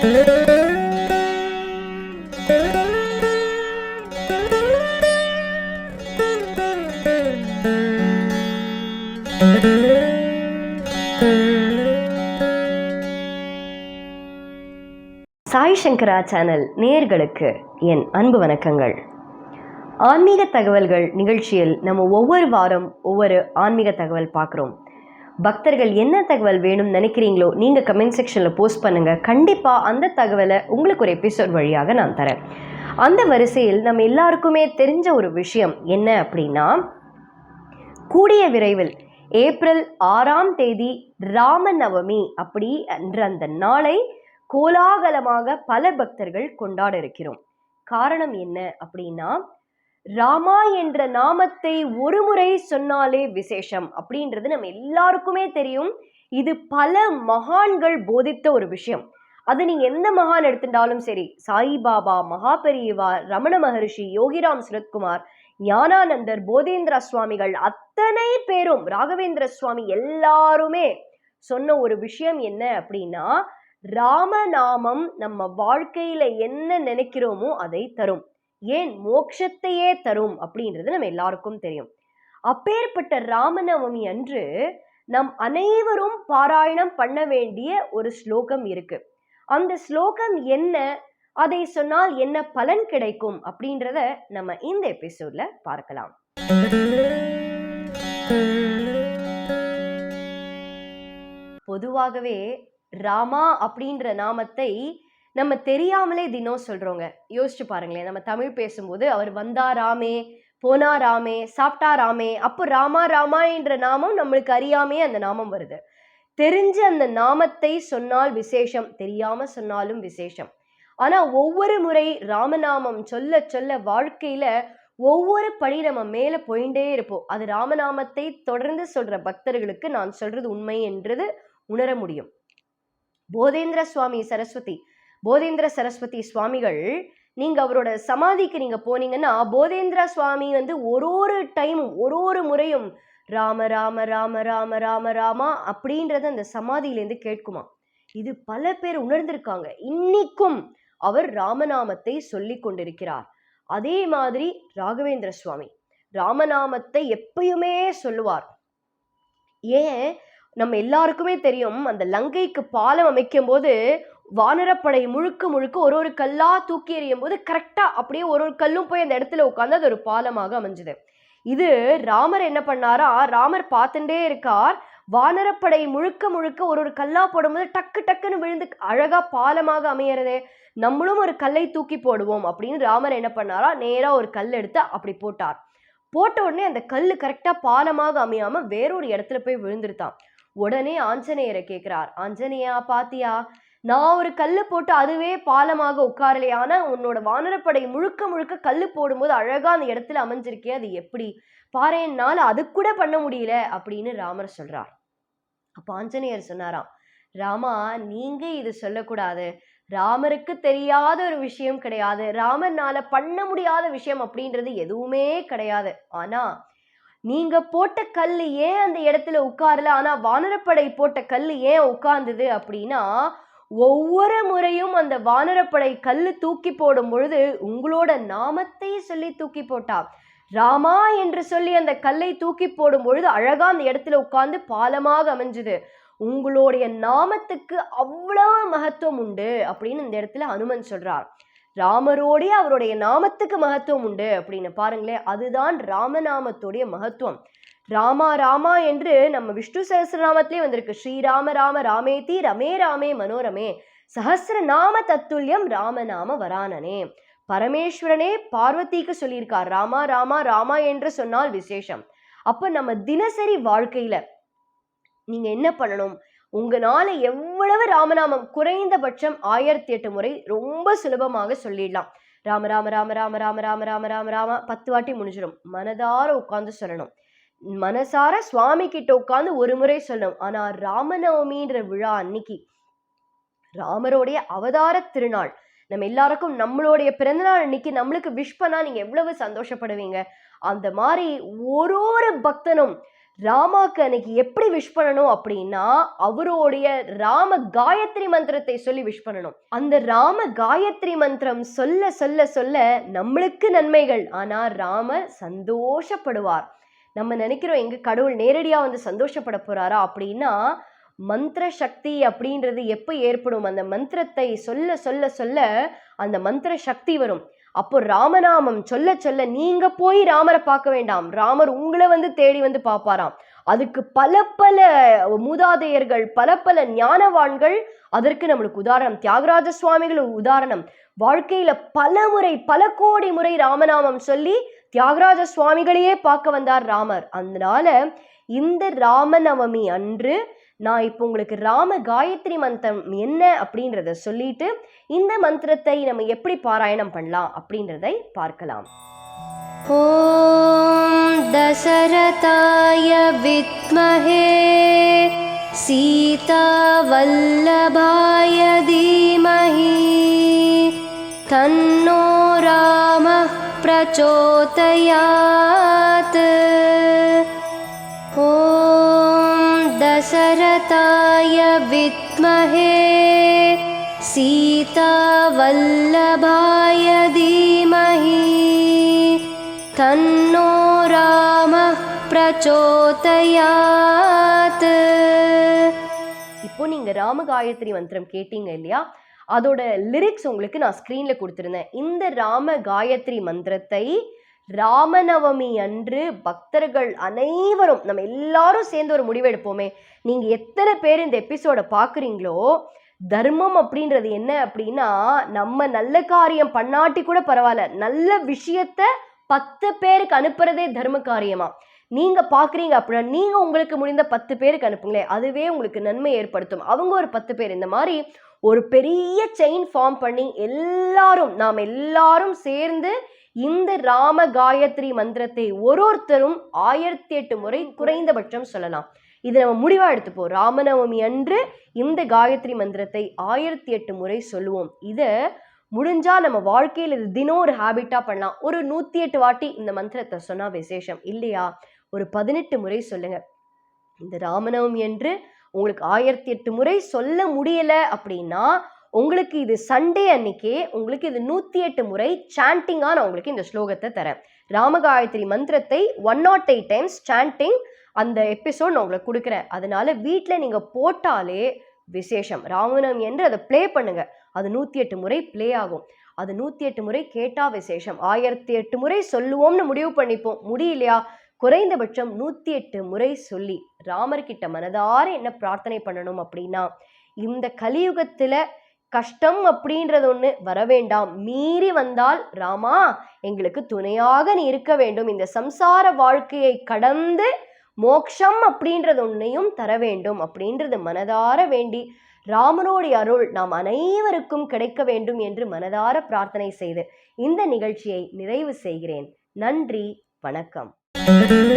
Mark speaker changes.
Speaker 1: சாய் சங்கரா channel நேர்களுக்கு என் அன்பு வணக்கங்கள். ஆன்மீக தகவல்கள் நிகழ்ச்சியில் நம்ம ஒவ்வொரு வாரம் ஒவ்வொரு ஆன்மீக தகவல் பார்க்குறோம். பக்தர்கள் என்ன தகவல் வேணும்னு நினைக்கிறீங்களோ நீங்கள் கமெண்ட் செக்ஷனில் போஸ்ட் பண்ணுங்கள் கண்டிப்பாக அந்த தகவலை உங்களுக்கு ஒரு எபிசோட் வழியாக நான் தரேன். அந்த வரிசையில் நம்ம எல்லாருக்குமே தெரிஞ்ச ஒரு விஷயம் என்ன அப்படின்னா கூடிய விரைவில் ஏப்ரல் ஆறாம் தேதி ராமநவமி அப்படி என்ற அந்த நாளை கோலாகலமாக பல பக்தர்கள் கொண்டாட இருக்கிறோம். காரணம் என்ன அப்படின்னா ராமா என்ற நாமத்தை ஒரு முறை சொன்னாலே விசேஷம் அப்படின்றது நம்ம எல்லாருக்குமே தெரியும். இது பல மகான்கள் போதித்த ஒரு விஷயம். அது நீங்க எந்த மகான் எடுத்துட்டாலும் சரி சாயிபாபா மகாபெரியவா ரமண மகரிஷி யோகிராம் சுரத்குமார் ஞானானந்தர் போதேந்திர சுவாமிகள் அத்தனை பேரும் ராகவேந்திர சுவாமி எல்லாருமே சொன்ன ஒரு விஷயம் என்ன அப்படின்னா ராமநாமம் நம்ம வாழ்க்கையில என்ன நினைக்கிறோமோ அதை தரும். ஏன் மோட்சத்தையே தரும் அப்படின்றது நம்ம எல்லாருக்கும் தெரியும். அப்பேற்பட்ட ராமநவமி அன்று நம் அனைவரும் பாராயணம் பண்ண வேண்டிய ஒரு ஸ்லோகம் இருக்கு. அந்த ஸ்லோகம் என்ன? அதை சொன்னால் என்ன பலன் கிடைக்கும்? அப்படின்றத நம்ம இந்த எபிசோட்ல பார்க்கலாம். பொதுவாகவே ராமா அப்படின்ற நாமத்தை நம்ம தெரியாமலே தினம் சொல்கிறோங்க யோசிச்சு பாருங்களேன். நம்ம தமிழ் பேசும்போது அவர் வந்தா ராமே போனா ராமே சாப்பிட்டா ராமே அப்போ ராமா ராமா என்ற நாமம் நம்மளுக்கு அறியாமே அந்த நாமம் வருது. தெரிஞ்ச அந்த நாமத்தை சொன்னால் விசேஷம் தெரியாம சொன்னாலும் விசேஷம். ஆனா ஒவ்வொரு முறை ராமநாமம் சொல்ல சொல்ல வாழ்க்கையில ஒவ்வொரு படி நம்ம மேல போயிட்டே இருப்போம். அது ராமநாமத்தை தொடர்ந்து சொல்ற பக்தர்களுக்கு நான் சொல்றது உண்மை என்றது உணர முடியும். போதேந்திர சுவாமி சரஸ்வதி போதேந்திர சரஸ்வதி சுவாமிகள் நீங்கள் அவரோட சமாதிக்கு நீங்கள் போனீங்கன்னா போதேந்திர சுவாமி வந்து ஒரு ஒரு டைமும் ஒரு ஒரு முறையும் ராம ராம ராம ராம ராம ராமா அப்படின்றது அந்த சமாதியிலேருந்து கேட்குமா இது பல பேர் உணர்ந்திருக்காங்க. இன்னைக்கும் அவர் ராமநாமத்தை சொல்லி கொண்டிருக்கிறார். அதே மாதிரி ராகவேந்திர சுவாமி ராமநாமத்தை எப்பயுமே சொல்லுவார். ஏன்? நம்ம எல்லாருக்குமே தெரியும் அந்த லங்கைக்கு பாலம் அமைக்கும் போது வானரப்படை முழுக்க முழுக்க ஒரு ஒரு கல்லா தூக்கி எறியும் போது கரெக்டா அப்படியே ஒரு ஒரு கல்லும் போய் அந்த இடத்துல உட்காந்து அது ஒரு பாலமாக அமைஞ்சது. இது ராமர் என்ன பண்ணாரா? ராமர் பார்த்துட்டே இருக்கார். வானரப்படை முழுக்க முழுக்க ஒரு ஒரு கல்லா போடும்போது டக்கு டக்குன்னு விழுந்து அழகா பாலமாக அமையறது நம்மளும் ஒரு கல்லை தூக்கி போடுவோம் அப்படின்னு ராமர் என்ன பண்ணாரா? நேரா ஒரு கல் எடுத்து அப்படி போட்டார். போட்ட உடனே அந்த கல் கரெக்டா பாலமாக அமையாம வேறொரு இடத்துல போய் விழுந்துருத்தான். உடனே ஆஞ்சநேயரை கேட்கிறார் ஆஞ்சநேயா பாத்தியா? நான் ஒரு கல் போட்டு அதுவே பாலமாக உட்காரலையே ஆனால் உன்னோட வானரப்படை முழுக்க முழுக்க கல் போடும்போது அழகாக அந்த இடத்துல அமைஞ்சிருக்கே அது எப்படி? பாரு என்னால அது கூட பண்ண முடியல அப்படின்னு ராமர் சொல்கிறார் அப்போ ஆஞ்சநேயர் சொன்னாராம் ராமா நீங்க இது சொல்லக்கூடாது. ராமருக்கு தெரியாத ஒரு விஷயம் கிடையாது. ராமனால பண்ண முடியாத விஷயம் அப்படின்றது எதுவுமே கிடையாது. ஆனா நீங்க போட்ட கல் ஏன் அந்த இடத்துல உட்காரல? ஆனா வானரப்படை போட்ட கல் ஏன் உட்கார்ந்தது? அப்படின்னா ஒவ்வொரு முறையும் அந்த வானரப்படை கல்லு தூக்கி போடும் பொழுது உங்களோட நாமத்தை சொல்லி தூக்கி போட்டா. ராமா என்று சொல்லி அந்த கல்லை தூக்கி போடும் பொழுது அழகா அந்த இடத்துல உட்கார்ந்து பாலமாக அமைஞ்சுது. உங்களுடைய நாமத்துக்கு அவ்வளவு மகத்துவம் உண்டு அப்படின்னு இந்த இடத்துல அனுமன் சொல்றார். ராமரோடைய அவருடைய நாமத்துக்கு மகத்துவம் உண்டு அப்படின்னு பாருங்களேன். அதுதான் ராமநாமத்துடைய மகத்துவம். ராமா ராமா என்று நம்ம விஷ்ணு சகசிரநாமத்திலே வந்திருக்கு. ஸ்ரீராம ராம ராமேதி ரமே ராமே மனோரமே. சஹசிர நாம தத்துல்யம் ராமநாம வரானனே. பரமேஸ்வரனே பார்வதிக்கு சொல்லியிருக்கார். ராமா ராமா ராமா என்று சொன்னால் விசேஷம். அப்போ நம்ம தினசரி வாழ்க்கையில நீங்க என்ன பண்ணணும்? உங்களால எவ்வளவு ராமநாமம் குறைந்தபட்சம் ஆயிரத்தி எட்டு முறை ரொம்ப சுலபமாக சொல்லிடலாம். ராம ராம ராம ராம ராம ராம ராம ராம ராம பத்து வாட்டி முடிஞ்சிடும். மனதார உட்கார்ந்து சொல்லணும். மனசார சுவாமி கிட்ட உட்காந்து ஒரு முறை சொல்லணும். ஆனா ராமநவமின்ற விழா அன்னைக்கு ராமருடைய அவதார திருநாள். நம்ம எல்லாருக்கும் நம்மளுடைய பிறந்தநாள் அன்னைக்கு நம்மளுக்கு விஷ் பண்ணா நீங்க எவ்வளவு சந்தோஷப்படுவீங்க? அந்த மாதிரி ஒரு ஒரு பக்தனும் ராமாக்கு அன்னைக்கு எப்படி விஷ் பண்ணணும் அப்படின்னா அவருடைய ராம காயத்ரி மந்திரத்தை சொல்லி விஷ் பண்ணணும். அந்த ராம காயத்ரி மந்திரம் சொல்ல சொல்ல சொல்ல நம்மளுக்கு நன்மைகள். ஆனா ராம சந்தோஷப்படுவார். நம்ம நினைக்கிறோம் எங்கள் கடவுள் நேரடியாக வந்து சந்தோஷப்பட போகிறாரா அப்படின்னா மந்திர சக்தி அப்படின்றது எப்போ ஏற்படும்? அந்த மந்திரத்தை சொல்ல சொல்ல சொல்ல அந்த மந்திர சக்தி வரும். அப்போ ராமநாமம் சொல்ல சொல்ல நீங்க போய் ராமரை பார்க்க வேண்டாம். ராமர் உங்களை வந்து தேடி வந்து பார்ப்பாராம். அதுக்கு பல பல மூதாதையர்கள் பல பல ஞானவான்கள் அதற்கு நம்மளுக்கு உதாரணம். தியாகராஜ சுவாமிகள் உதாரணம். வாழ்க்கையில பல முறை பல கோடி முறை ராமநாமம் சொல்லி தியாகராஜ சுவாமிகளையே பார்க்க வந்தார் ராமர். அதனால இந்த ராமநவமி அன்று நான் இப்போ உங்களுக்கு ராம காயத்ரி மந்திரம் என்ன அப்படின்றத சொல்லிட்டு இந்த மந்திரத்தை நம்ம எப்படி பாராயணம் பண்ணலாம் அப்படின்றதை பார்க்கலாம்.
Speaker 2: ஓம் தசரதாய வித்மஹே சீதாவல்லபாய தீமஹி. தன்னோ प्रचोदयात् ॐ दशरथाय विद्महे सीतावल्लभाय धीमहि तन्नो रामः प्रचोदयात्
Speaker 1: இப்போ நீங்க ராம காயத்ரி மந்திரம் கேட்டீங்க இல்லையா அதோட லிரிக்ஸ் உங்களுக்கு நான் ஸ்க்ரீனில் கொடுத்துருந்தேன். இந்த ராம காயத்ரி மந்திரத்தை ராமநவமி அன்று பக்தர்கள் அனைவரும் நம்ம எல்லாரும் சேர்ந்து ஒரு முடிவெடுப்போமே நீங்கள் எத்தனை பேர் இந்த எபிசோட பார்க்குறீங்களோ தர்மம் அப்படின்றது என்ன அப்படின்னா நம்ம நல்ல காரியம் பண்ணாட்டி கூட பரவாயில்ல. நல்ல விஷயத்த பத்து பேருக்கு அனுப்புறதே தர்ம காரியமா. நீங்க பாக்குறீங்க அப்படின்னா நீங்க உங்களுக்கு முடிந்த பத்து பேருக்கு அனுப்புங்களேன். அதுவே உங்களுக்கு நன்மை ஏற்படுத்தும். அவங்க ஒரு பத்து பேர். இந்த மாதிரி ஒரு பெரிய செயின் ஃபார்ம் பண்ணி எல்லாரும் நாம் எல்லாரும் சேர்ந்து இந்த ராம காயத்ரி மந்திரத்தை ஒரு ஒருத்தரும் ஆயிரத்தி எட்டு முறை குறைந்தபட்சம் சொல்லலாம். இது நம்ம முடிவாக எடுத்துப்போம். ராமநவமி அன்று இந்த காயத்ரி மந்திரத்தை ஆயிரத்தி எட்டு முறை சொல்லுவோம். இதை முடிஞ்சா நம்ம வாழ்க்கையில் இது தினம் ஒரு ஹேபிட்டாக பண்ணலாம். ஒரு நூற்றி எட்டு வாட்டி இந்த மந்திரத்தை சொன்னால் விசேஷம். இல்லையா? ஒரு பதினெட்டு முறை சொல்லுங்க. இந்த ராமநவமி அன்று உங்களுக்கு ஆயிரத்தி எட்டு முறை சொல்ல முடியல அப்படின்னா உங்களுக்கு இது சண்டே அன்னைக்கே உங்களுக்கு இது நூற்றி எட்டு முறை சாண்டிங்காக நான் உங்களுக்கு இந்த ஸ்லோகத்தை தரேன். ராமகாயத்ரி மந்திரத்தை one nought eight times chanting அந்த எபிசோட் நான் உங்களுக்கு கொடுக்குறேன். அதனால வீட்டில் நீங்கள் போட்டாலே விசேஷம். ராமநவமி என்று அதை ப்ளே பண்ணுங்க. அது நூற்றி எட்டு முறை ப்ளே ஆகும். அது நூற்றி எட்டு முறை கேட்டால் விசேஷம். ஆயிரத்தி எட்டு முறை சொல்லுவோம்னு முடிவு பண்ணிப்போம். முடியலையா? குறைந்தபட்சம் நூற்றி எட்டு முறை சொல்லி ராமர்கிட்ட மனதார என்ன பிரார்த்தனை பண்ணணும் அப்படின்னா இந்த கலியுகத்தில் கஷ்டம் அப்படின்றது ஒன்று வர வேண்டாம். மீறி வந்தால் ராமா எங்களுக்கு துணையாக நீ இருக்க வேண்டும். இந்த சம்சார வாழ்க்கையை கடந்து மோக்ஷம் அப்படின்றது ஒன்றையும் தர வேண்டும் அப்படின்றது மனதார வேண்டி ராமனுடைய அருள் நாம் அனைவருக்கும் கிடைக்க வேண்டும் என்று மனதார பிரார்த்தனை செய்து இந்த நிகழ்ச்சியை நிறைவு செய்கிறேன். நன்றி வணக்கம்.
Speaker 2: Thank you.